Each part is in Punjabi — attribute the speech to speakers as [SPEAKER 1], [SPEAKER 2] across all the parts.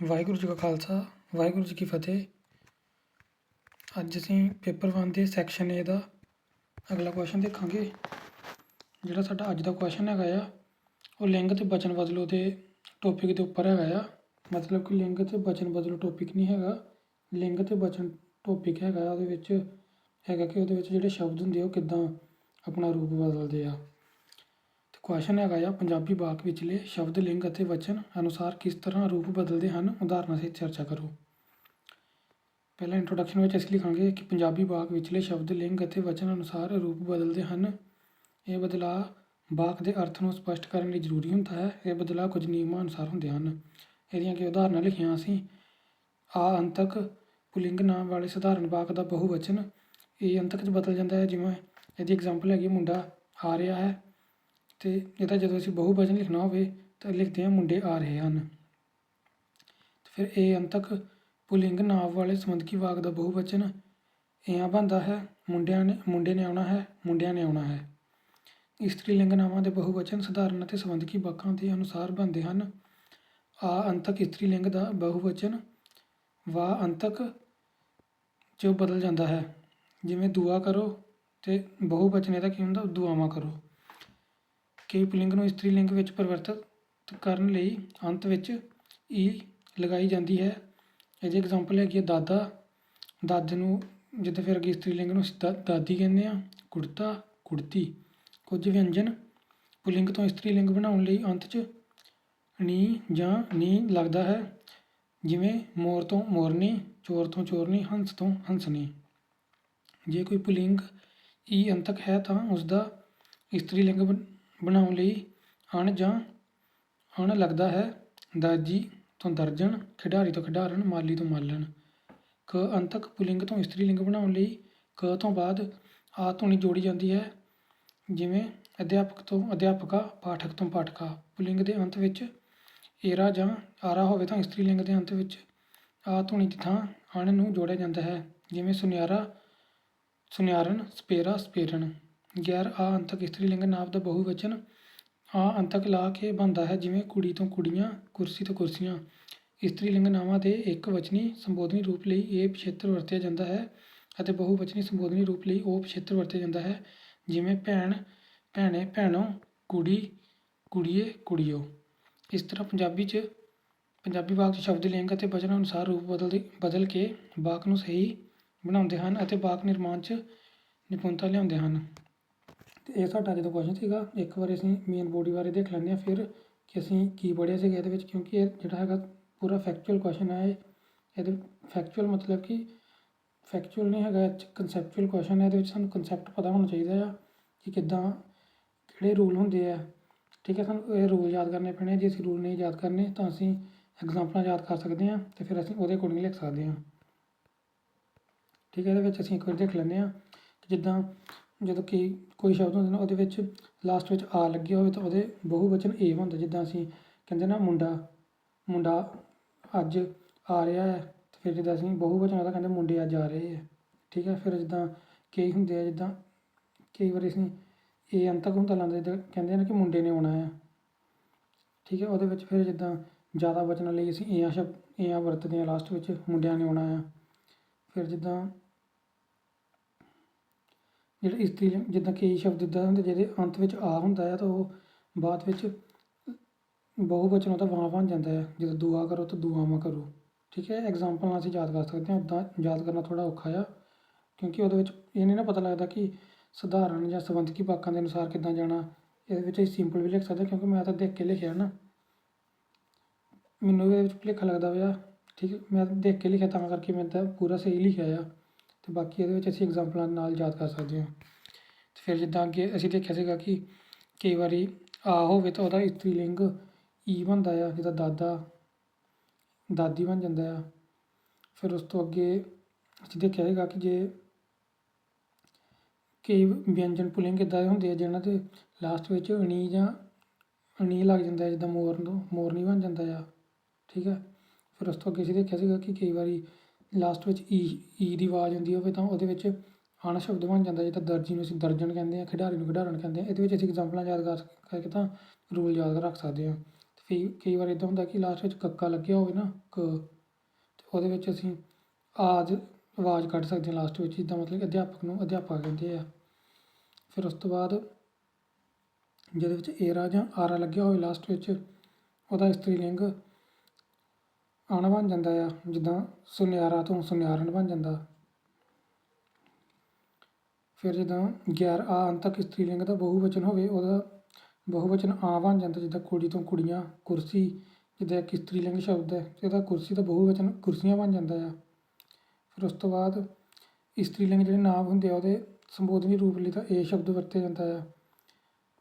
[SPEAKER 1] ਵਾਹਿਗੁਰੂ ਜੀ ਕਾ ਖਾਲਸਾ, ਵਾਹਿਗੁਰੂ ਜੀ ਕੀ ਫਤਿਹ। ਅੱਜ ਅਸੀਂ ਪੇਪਰ 1 ਦੇ ਸੈਕਸ਼ਨ A ਦਾ ਅਗਲਾ ਕੁਐਸਚਨ ਦੇਖਾਂਗੇ, ਜਿਹੜਾ ਸਾਡਾ ਅੱਜ ਦਾ ਕੁਐਸਚਨ ਹੈਗਾ ਆ, ਉਹ ਲਿੰਗ ਤੇ ਬਚਨ ਬਦਲੋ ਦੇ ਟੌਪਿਕ ਦੇ ਉੱਪਰ ਹੈਗਾ ਆ। ਮਤਲਬ ਕਿ ਲਿੰਗ ਤੇ ਬਚਨ ਬਦਲੋ ਟੌਪਿਕ ਨਹੀਂ ਹੈਗਾ, ਲਿੰਗ ਤੇ ਬਚਨ ਟੌਪਿਕ ਹੈਗਾ, ਉਹਦੇ ਵਿੱਚ ਹੈਗਾ ਕਿ ਉਹਦੇ ਵਿੱਚ ਜਿਹੜੇ ਸ਼ਬਦ ਹੁੰਦੇ ਆ, ਉਹ ਕਿੱਦਾਂ ਆਪਣਾ ਰੂਪ ਬਦਲਦੇ ਆ। ਕੁਐਸਚਨ ਹੈਗਾ ਆ, ਪੰਜਾਬੀ ਵਾਕ ਵਿਚਲੇ ਸ਼ਬਦ, ਲਿੰਗ ਅਤੇ ਵਚਨ ਅਨੁਸਾਰ ਕਿਸ ਤਰ੍ਹਾਂ ਰੂਪ ਬਦਲਦੇ ਹਨ? ਉਦਾਹਰਨਾਂ ਸਹਿਤ ਚਰਚਾ ਕਰੋ। ਪਹਿਲਾਂ ਇੰਟਰੋਡਕਸ਼ਨ ਵਿੱਚ ਅਸੀਂ ਲਿਖਾਂਗੇ ਕਿ ਪੰਜਾਬੀ ਵਾਕ ਵਿਚਲੇ ਸ਼ਬਦ, ਲਿੰਗ ਅਤੇ ਵਚਨ ਅਨੁਸਾਰ ਰੂਪ ਬਦਲਦੇ ਹਨ। ਇਹ ਬਦਲਾਅ ਵਾਕ ਦੇ ਅਰਥ ਨੂੰ ਸਪਸ਼ਟ ਕਰਨ ਲਈ ਜ਼ਰੂਰੀ ਹੁੰਦਾ ਹੈ। ਇਹ ਬਦਲਾਅ ਕੁਝ ਨਿਯਮਾਂ ਅਨੁਸਾਰ ਹੁੰਦੇ ਹਨ। ਇਹਦੀਆਂ ਕਿ ਉਦਾਹਰਨਾਂ ਲਿਖੀਆਂ ਅਸੀਂ। ਆ ਅੰਤਕ ਪੁਲਿੰਗ ਨਾਮ ਵਾਲੇ ਸਧਾਰਨ ਵਾਕ ਦਾ ਬਹੁਵਚਨ। ਇਹ ਅੰਤਕ 'ਚ ਬਦਲ ਜਾਂਦਾ ਹੈ। ਜਿਵੇਂ ਇਹਦੀ ਐਗਜ਼ਾਮਪਲ ਹੈਗੀ ਮੁੰਡਾ ਆ ਰਿਹਾ ਹੈ। ਅਤੇ ਇਹਦਾ ਜਦੋਂ ਅਸੀਂ ਬਹੁਵਚਨ ਲਿਖਣਾ ਹੋਵੇ ਤਾਂ ਲਿਖਦੇ ਹਾਂ ਮੁੰਡੇ ਆ ਰਹੇ ਹਨ। ਫਿਰ ਇਹ ਅੰਤਕ ਪੁਲਿੰਗ ਨਾਮ ਵਾਲੇ ਸੰਬੰਧਕੀ ਵਾਕ ਦਾ ਬਹੁਵਚਨ ਇਆਂ ਬਣਦਾ ਹੈ, ਮੁੰਡਿਆਂ ਨੇ ਮੁੰਡੇ ਨੇ ਆਉਣਾ ਹੈ, ਮੁੰਡਿਆਂ ਨੇ ਆਉਣਾ ਹੈ। ਇਸਤਰੀ ਲਿੰਗ ਨਾਵਾਂ ਦੇ ਬਹੁਵਚਨ ਸਧਾਰਨ ਅਤੇ ਸੰਬੰਧਕੀ ਵਾਕਾਂ ਦੇ ਅਨੁਸਾਰ ਬਣਦੇ ਹਨ। ਆ ਅੰਤਕ ਇਸਤਰੀ ਲਿੰਗ ਦਾ ਬਹੁਵਚਨ ਵਾ ਅੰਤਕ ਚ ਬਦਲ ਜਾਂਦਾ ਹੈ। ਜਿਵੇਂ ਦੁਆ ਕਰੋ ਤੇ ਬਹੁਵਚਨ ਇਹਦਾ ਕੀ ਹੁੰਦਾ? ਦੁਆਵਾਂ ਕਰੋ। ਕਈ ਪੁਲਿੰਗ ਨੂੰ ਇਸਤਰੀ ਲਿੰਗ ਵਿੱਚ ਪਰਿਵਰਤਿਤ ਕਰਨ ਲਈ ਅੰਤ ਵਿੱਚ ਈ ਲਗਾਈ ਜਾਂਦੀ ਹੈ। ਇਹਦੀ ਐਗਜ਼ਾਮਪਲ ਹੈਗੀ ਹੈ ਦਾਦਾ। ਦਾਦ ਨੂੰ ਜਿੱਦਾਂ ਫਿਰ ਅੱਗੇ ਇਸਤਰੀ ਲਿੰਗ ਨੂੰ ਦਾ- ਦਾਦੀ ਕਹਿੰਦੇ ਆ, ਕੁੜਤਾ, ਕੁੜਤੀ। ਕੁਝ ਵਿਅੰਜਨ ਪੁਲਿੰਗ ਤੋਂ ਇਸਤਰੀ ਲਿੰਗ ਬਣਾਉਣ ਲਈ ਅੰਤ 'ਚ ਨੀ ਜਾਂ ਨੀ ਲੱਗਦਾ ਹੈ। ਜਿਵੇਂ ਮੋਰ ਤੋਂ ਮੋਰਨੀ, ਚੋਰ ਤੋਂ ਚੋਰਨੀ, ਹੰਸ ਤੋਂ ਹੰਸਨੀ। ਜੇ ਕੋਈ ਪੁਲਿੰਗ ਈ ਅੰਤਕ ਹੈ ਤਾਂ ਉਸ ਦਾ ਇਸਤਰੀ ਲਿੰਗ ਬਣ- ਬਣਾਉਣ ਲਈ ਅਣ ਜਾਂ ਅਣ ਲੱਗਦਾ ਹੈ। ਦਰਜੀ ਤੋਂ ਦਰਜਨ, ਖਿਡਾਰੀ ਤੋਂ ਖਿਡਾਰਨ, ਮਾਲੀ ਤੋਂ ਮਾਲਣ। ਕ ਅੰਤਕ ਪੁਲਿੰਗ ਤੋਂ ਇਸਤਰੀ ਲਿੰਗ ਬਣਾਉਣ ਲਈ ਕ ਤੋਂ ਬਾਅਦ ਆ ਧੁਨੀ ਜੋੜੀ ਜਾਂਦੀ ਹੈ, ਜਿਵੇਂ ਅਧਿਆਪਕ ਤੋਂ ਅਧਿਆਪਕਾ, ਪਾਠਕ ਤੋਂ ਪਾਠਕਾ। ਪੁਲਿੰਗ ਦੇ ਅੰਤ ਵਿੱਚ ਏਰਾ ਜਾਂ ਆਰਾ ਹੋਵੇ ਤਾਂ ਇਸਤਰੀ ਲਿੰਗ ਦੇ ਅੰਤ ਵਿੱਚ ਆ ਧੁਨੀ ਦੀ ਥਾਂ ਅਣ ਨੂੰ ਜੋੜਿਆ ਜਾਂਦਾ ਹੈ, ਜਿਵੇਂ ਸੁਨਿਆਰਾ, ਸੁਨਿਆਰਨ, ਸਪੇਰਾ, ਸਪੇਰਨ। ਗੈਰ ਆ ਅੰਤਕ ਇਸਤਰੀ ਲਿੰਗ ਨਾਮ ਦਾ ਬਹੁਵਚਨ ਆ ਅੰਤਕ ਲਾ ਕੇ ਬਣਦਾ ਹੈ, ਜਿਵੇਂ ਕੁੜੀ ਤੋਂ ਕੁੜੀਆਂ ਕੁਰਸੀ ਤੋਂ ਕੁਰਸੀਆਂ। ਇਸਤਰੀ ਲਿੰਗ ਨਾਵਾਂ ਦੇ ਇੱਕ ਵਚਨੀ ਸੰਬੋਧਨੀ ਰੂਪ ਲਈ ਇਹ ਪਿਛੇਤਰ ਵਰਤਿਆ ਜਾਂਦਾ ਹੈ ਅਤੇ ਬਹੁਵਚਨੀ ਸੰਬੋਧਨੀ ਰੂਪ ਲਈ ਉਹ ਪਿਛੇਤਰ ਵਰਤਿਆ ਜਾਂਦਾ ਹੈ, ਜਿਵੇਂ ਭੈਣ, ਭੈਣੇ, ਭੈਣੋ, ਕੁੜੀ, ਕੁੜੀਏ, ਕੁੜੀਓ। ਇਸ ਤਰ੍ਹਾਂ ਪੰਜਾਬੀ 'ਚ ਪੰਜਾਬੀ ਵਾਕ 'ਚ ਸ਼ਬਦ ਲਿੰਗ ਅਤੇ ਵਚਨ ਅਨੁਸਾਰ ਰੂਪ ਬਦਲਦੇ, ਬਦਲ ਕੇ ਵਾਕ ਨੂੰ ਸਹੀ ਬਣਾਉਂਦੇ ਹਨ ਅਤੇ ਵਾਕ ਨਿਰਮਾਣ 'ਚ ਨਿਪੁੰਨਤਾ ਲਿਆਉਂਦੇ ਹਨ। ਤੇ ਇਹ ਸਾਡਾ ਜਦੋਂ ਕੁਐਸਚਨ ਸੀਗਾ, ਇੱਕ ਵਾਰ ਅਸੀਂ ਮੇਨ ਬੋਡੀ ਬਾਰੇ ਦੇਖ ਲੈਂਦੇ ਹਾਂ, ਫਿਰ ਕਿ ਅਸੀਂ ਕੀ ਪੜ੍ਹਿਆ ਸੀਗਾ ਇਹਦੇ ਵਿੱਚ, ਕਿਉਂਕਿ ਇਹ ਜਿਹੜਾ ਹੈਗਾ ਪੂਰਾ ਫੈਕਚੁਅਲ ਕੁਐਸਚਨ ਹੈ ਇਹਦੇ ਫੈਕਚੁਅਲ ਮਤਲਬ ਕਿ ਫੈਕਚੁਅਲ ਨਹੀਂ ਹੈਗਾ ਕਨਸੈਪਚੁਅਲ ਕੁਐਸਚਨ ਹੈ, ਇਹਦੇ ਵਿੱਚ ਸਾਨੂੰ ਕਨਸੈਪਟ ਪਤਾ ਹੋਣਾ ਚਾਹੀਦਾ ਆ ਕਿ ਕਿੱਦਾਂ, ਕਿਹੜੇ ਰੂਲ ਹੁੰਦੇ ਆ ਠੀਕ ਹੈ, ਸਾਨੂੰ ਇਹ ਰੂਲ ਯਾਦ ਕਰਨੇ ਪੈਣੇ ਆ। ਜੇ ਅਸੀਂ ਰੂਲ ਨਹੀਂ ਯਾਦ ਕਰਨੇ, ਤਾਂ ਅਸੀਂ ਐਗਜ਼ਾਮਪਲਾਂ ਯਾਦ ਕਰ ਸਕਦੇ ਹਾਂ ਤੇ ਫਿਰ ਅਸੀਂ ਉਹਦੇ ਅਕੋਰਡਿੰਗ ਲਿਖ ਸਕਦੇ ਹਾਂ ਠੀਕ ਹੈ, ਇਹਦੇ ਵਿੱਚ ਅਸੀਂ ਇੱਕ ਵਾਰ ਦੇਖ ਲੈਂਦੇ ਹਾਂ ਕਿ ਜਿੱਦਾਂ ਜਦੋਂ ਕਿ ਕੋਈ ਸ਼ਬਦ ਹੁੰਦੇ ਨੇ, ਉਹਦੇ ਵਿੱਚ ਲਾਸਟ ਵਿੱਚ ਆ ਲੱਗਿਆ ਹੋਵੇ ਤਾਂ ਉਹਦੇ ਬਹੁਵਚਨ ਏ ਹੁੰਦਾ, ਜਿੱਦਾਂ ਅਸੀਂ ਕਹਿੰਦੇ ਨਾ ਮੁੰਡਾ ਮੁੰਡਾ ਅੱਜ ਆ ਰਿਹਾ ਹੈ, ਤੇ ਫਿਰ ਜਿੱਦਾਂ ਅਸੀਂ ਬਹੁਵਚਨ ਉਹਦਾ ਕਹਿੰਦੇ ਮੁੰਡੇ ਅੱਜ ਆ ਰਹੇ ਹੈ, ਠੀਕ ਹੈ, ਫਿਰ ਜਿੱਦਾਂ ਕਈ ਹੁੰਦੇ ਆ, ਜਿੱਦਾਂ ਕਈ ਵਾਰੀ ਅਸੀਂ ਇਹ ਅੰਤਕ ਹੁੰਦਾ ਲਾਉਂਦੇ ਜਿੱਦਾਂ ਕਹਿੰਦੇ ਆ ਨਾ ਕਿ ਮੁੰਡੇ ਨੇ ਆਉਣਾ ਹੈ, ਠੀਕ ਹੈ, ਉਹਦੇ ਵਿੱਚ ਫਿਰ ਜਿੱਦਾਂ ਜ਼ਿਆਦਾ ਬਚਣ ਲਈ ਅਸੀਂ ਏਆਂ ਸ਼ਬਦ ਏਆਂ ਵਰਤਦੇ ਹਾਂ ਲਾਸਟ ਵਿੱਚ ਮੁੰਡਿਆਂ ਨੇ ਆਉਣਾ ਆ ਫਿਰ ਜਿੱਦਾਂ ਜਿਹੜੇ ਇਸਤਰੀ ਜਿੱਦਾਂ ਕਈ ਸ਼ਬਦ ਇੱਦਾਂ ਹੁੰਦੇ ਜਿਹਦੇ ਅੰਤ ਵਿੱਚ ਆ ਹੁੰਦਾ ਹੈ ਤਾਂ ਉਹ ਬਾਅਦ ਵਿੱਚ ਬਹੁਵਚਨ ਉਹਦਾ ਵਾਂ ਬਣ ਜਾਂਦਾ ਹੈ ਜਦੋਂ ਦੁਆ ਕਰੋ ਤਾਂ ਦੁਆਵਾਂ ਕਰੋ। ਠੀਕ ਹੈ ਐਗਜ਼ਾਮਪਲ ਨਾਲ ਅਸੀਂ ਯਾਦ ਕਰ ਸਕਦੇ ਹਾਂ। ਉੱਦਾਂ ਯਾਦ ਕਰਨਾ ਥੋੜ੍ਹਾ ਔਖਾ ਆ, ਕਿਉਂਕਿ ਉਹਦੇ ਵਿੱਚ ਇਹ ਨਹੀਂ ਨਾ ਪਤਾ ਲੱਗਦਾ ਕਿ ਸਧਾਰਨ ਜਾਂ ਸੰਬੰਧਕੀ ਵਾਕਾਂ ਦੇ ਅਨੁਸਾਰ ਕਿੱਦਾਂ ਜਾਣਾ। ਇਹਦੇ ਵਿੱਚ ਅਸੀਂ ਸਿੰਪਲ ਵੀ ਲਿਖ ਸਕਦੇ ਕਿਉਂਕਿ ਮੈਂ ਤਾਂ ਦੇਖ ਕੇ ਲਿਖਿਆ ਨਾ। ਮੈਨੂੰ ਵੀ ਇਹਦੇ ਵਿੱਚ ਭੁਲੇਖਾ ਲੱਗਦਾ ਪਿਆ। ਠੀਕ ਮੈਂ ਦੇਖ ਕੇ ਲਿਖਿਆ, ਤਾਂ ਕਰਕੇ ਮੈਂ ਤਾਂ ਪੂਰਾ ਸਹੀ ਲਿਖਿਆ ਆ। ਅਤੇ ਬਾਕੀ ਇਹਦੇ ਵਿੱਚ ਅਸੀਂ ਇਗਜ਼ਾਮਪਲਾਂ ਨਾਲ ਯਾਦ ਕਰ ਸਕਦੇ ਹਾਂ। ਤੇ ਫਿਰ ਜਿੱਦਾਂ ਅੱਗੇ ਅਸੀਂ ਦੇਖਿਆ ਸੀਗਾ ਕਿ ਕਈ ਵਾਰੀ ਆ ਹੋਵੇ ਤਾਂ ਉਹਦਾ ਇਸਤਰੀ ਲਿੰਗ ਈ ਬਣਦਾ ਆ ਜਿੱਦਾਂ ਦਾਦਾ, ਦਾਦੀ ਬਣ ਜਾਂਦਾ ਆ। ਫਿਰ ਉਸ ਤੋਂ ਅੱਗੇ ਅਸੀਂ ਦੇਖਿਆ ਸੀਗਾ ਕਿ ਜੇ ਕਈ ਵਿਅੰਜਨ ਪੁਲਿੰਗ ਇੱਦਾਂ ਦੇ ਹੁੰਦੇ ਆ, ਜਿਹਨਾਂ ਦੇ ਲਾਸਟ ਵਿੱਚ ਅਣੀ ਜਾਂ ਅਣੀ ਲੱਗ ਜਾਂਦਾ ਜਿੱਦਾਂ ਮੋਰ ਨੂੰ ਮੋਰਨੀ ਬਣ ਜਾਂਦਾ ਆ, ਠੀਕ ਹੈ ਫਿਰ ਉਸ ਤੋਂ ਅੱਗੇ ਅਸੀਂ ਦੇਖਿਆ ਸੀਗਾ ਕਿ ਕਈ ਵਾਰੀ ਲਾਸਟ ਵਿੱਚ ਈ ਈ ਦੀ ਆਵਾਜ਼ ਆਉਂਦੀ ਹੋਵੇ ਤਾਂ ਉਹਦੇ ਵਿੱਚ ਆਣਾ ਸ਼ਬਦ ਬਣ ਜਾਂਦਾ, ਜਿੱਦਾਂ ਦਰਜੀ ਨੂੰ ਅਸੀਂ ਦਰਜਨ ਕਹਿੰਦੇ ਹਾਂ ਖਿਡਾਰੀ ਨੂੰ ਖਿਡਾਰਨ ਕਹਿੰਦੇ ਹਾਂ ਇਹਦੇ ਵਿੱਚ ਅਸੀਂ ਐਗਜ਼ਾਮਪਲਾਂ ਯਾਦ ਕਰ ਕਰਕੇ ਤਾਂ ਰੂਲ ਯਾਦ ਰੱਖ ਸਕਦੇ ਹਾਂ ਤੇ ਕਈ ਕਈ ਵਾਰ ਇੱਦਾਂ ਹੁੰਦਾ ਕਿ ਲਾਸਟ ਵਿੱਚ ਕੱਕਾ ਲੱਗਿਆ ਹੋਵੇ ਨਾ, ਕ, ਤੇ ਉਹਦੇ ਵਿੱਚ ਅਸੀਂ ਆਜ ਆਵਾਜ਼ ਕੱਢ ਸਕਦੇ ਹਾਂ ਲਾਸਟ ਵਿੱਚ, ਜਿੱਦਾਂ ਮਤਲਬ ਅਧਿਆਪਕ ਨੂੰ ਅਧਿਆਪਕ ਕਹਿੰਦੇ ਆ। ਫਿਰ ਉਸ ਤੋਂ ਬਾਅਦ ਜਿਹਦੇ ਵਿੱਚ ਏਰਾ ਜਾਂ ਆਰਾ ਲੱਗਿਆ ਹੋਵੇ ਲਾਸਟ ਵਿੱਚ, ਉਹਦਾ ਇਸਤਰੀ ਲਿੰਗ ਆਣਾ ਬਣ ਜਾਂਦਾ ਆ, ਜਿੱਦਾਂ ਸੁਨਿਆਰਾ ਤੋਂ ਸੁਨਿਆਰਨ ਬਣ ਜਾਂਦਾ। ਫਿਰ ਜਿੱਦਾਂ 11 ਆ ਅੰਤ ਤੱਕ ਇਸਤਰੀ ਲਿੰਗ ਦਾ ਬਹੁਵਚਨ ਹੋਵੇ, ਉਹਦਾ ਬਹੁਵਚਨ ਆ ਬਣ ਜਾਂਦਾ, ਜਿੱਦਾਂ ਕੁੜੀ ਤੋਂ ਕੁੜੀਆਂ, ਕੁਰਸੀ, ਜਿੱਦਾਂ ਇੱਕ ਇਸਤਰੀ ਲਿੰਗ ਸ਼ਬਦ ਹੈ, ਤੇ ਕੁਰਸੀ ਦਾ ਬਹੁਵਚਨ ਕੁਰਸੀਆਂ ਬਣ ਜਾਂਦਾ ਆ। ਫਿਰ ਉਸ ਤੋਂ ਬਾਅਦ ਇਸਤਰੀ ਲਿੰਗ ਜਿਹੜੇ ਨਾਮ ਹੁੰਦੇ ਆ, ਉਹਦੇ ਸੰਬੋਧਨੀ ਰੂਪ ਲਈ ਤਾਂ ਇਹ ਸ਼ਬਦ ਵਰਤਿਆ ਜਾਂਦਾ ਆ।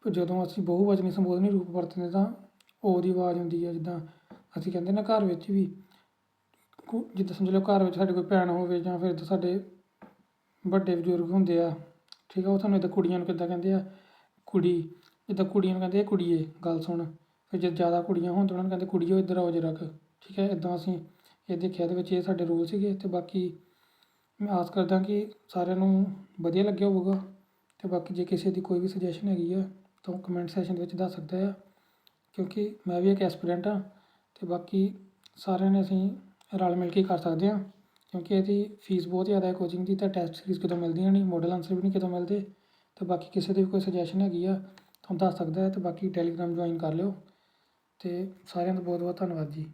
[SPEAKER 1] ਪਰ ਜਦੋਂ ਅਸੀਂ ਬਹੁਵਚਨੀ ਸੰਬੋਧਨੀ ਰੂਪ ਵਰਤਦੇ ਤਾਂ ਉਹ ਦੀ ਆਵਾਜ਼ ਹੁੰਦੀ ਹੈ ਜਿੱਦਾਂ ਅਸੀਂ ਕਹਿੰਦੇ ਨਾ ਘਰ ਵਿੱਚ ਵੀ ਕੁ- ਜਿੱਦਾਂ ਸਮਝ ਲਓ ਘਰ ਵਿੱਚ ਸਾਡੇ ਕੋਈ ਭੈਣ ਹੋਵੇ ਜਾਂ ਫਿਰ ਇੱਦਾਂ ਸਾਡੇ ਵੱਡੇ ਬਜ਼ੁਰਗ ਹੁੰਦੇ ਆ, ਠੀਕ ਆ, ਉਹ ਸਾਨੂੰ ਇੱਦਾਂ ਕੁੜੀਆਂ ਨੂੰ ਕਿੱਦਾਂ ਕਹਿੰਦੇ ਆ, ਕੁੜੀ, ਜਿੱਦਾਂ ਕੁੜੀਆਂ ਨੂੰ ਕਹਿੰਦੇ ਆ ਕੁੜੀਏ, ਗੱਲ ਸੁਣ, ਫਿਰ ਜੇ ਜ਼ਿਆਦਾ ਕੁੜੀਆਂ ਹੋਣ ਤਾਂ ਉਹਨਾਂ ਨੂੰ ਕਹਿੰਦੇ ਕੁੜੀਓ ਇੱਧਰ ਆਓ ਜਰਾ ਕੁ ਠੀਕ ਹੈ ਇੱਦਾਂ ਅਸੀਂ ਇਹ ਦੇਖਿਆ ਇਹਦੇ ਵਿੱਚ ਇਹ ਸਾਡੇ ਰੂਲ ਸੀਗੇ ਅਤੇ ਬਾਕੀ ਮੈਂ ਆਸ ਕਰਦਾ ਕਿ ਸਾਰਿਆਂ ਨੂੰ ਵਧੀਆ ਲੱਗਿਆ ਹੋਊਗਾ ਅਤੇ ਬਾਕੀ ਜੇ ਕਿਸੇ ਦੀ ਕੋਈ ਵੀ ਸੁਜੈਸ਼ਨ ਹੈਗੀ ਆ ਤਾਂ ਉਹ ਕਮੈਂਟ ਸੈਸ਼ਨ ਵਿੱਚ ਦੱਸ ਸਕਦਾ ਆ, ਕਿਉਂਕਿ ਮੈਂ ਵੀ ਇੱਕ ਐਸਪੀਰੈਂਟ ਹਾਂ ਅਤੇ ਬਾਕੀ ਸਾਰਿਆਂ ਨੇ ਅਸੀਂ ਰਲ ਮਿਲ ਕੇ ਕਰ ਸਕਦੇ ਹਾਂ, ਕਿਉਂਕਿ ਇਹਦੀ ਫੀਸ ਬਹੁਤ ਜ਼ਿਆਦਾ ਹੈ ਕੋਚਿੰਗ ਦੀ, ਤਾਂ ਟੈਸਟ ਸੀਰੀਜ਼ ਕਿਤੋਂ ਮਿਲਦੀਆਂ ਨਹੀਂ ਮੋਡਲ ਆਨਸਰ ਵੀ ਨਹੀਂ ਕਿਤੋਂ ਮਿਲਦੇ ਅਤੇ ਬਾਕੀ ਕਿਸੇ ਦੀ ਵੀ ਕੋਈ ਸੁਜੈਸ਼ਨ ਹੈਗੀ ਆ, ਤੁਹਾਨੂੰ ਦੱਸ ਸਕਦਾ ਹੈ ਅਤੇ ਬਾਕੀ ਟੈਲੀਗ੍ਰਾਮ ਜੁਆਇਨ ਕਰ ਲਿਓ ਅਤੇ ਸਾਰਿਆਂ ਦਾ ਬਹੁਤ ਬਹੁਤ ਧੰਨਵਾਦ ਜੀ।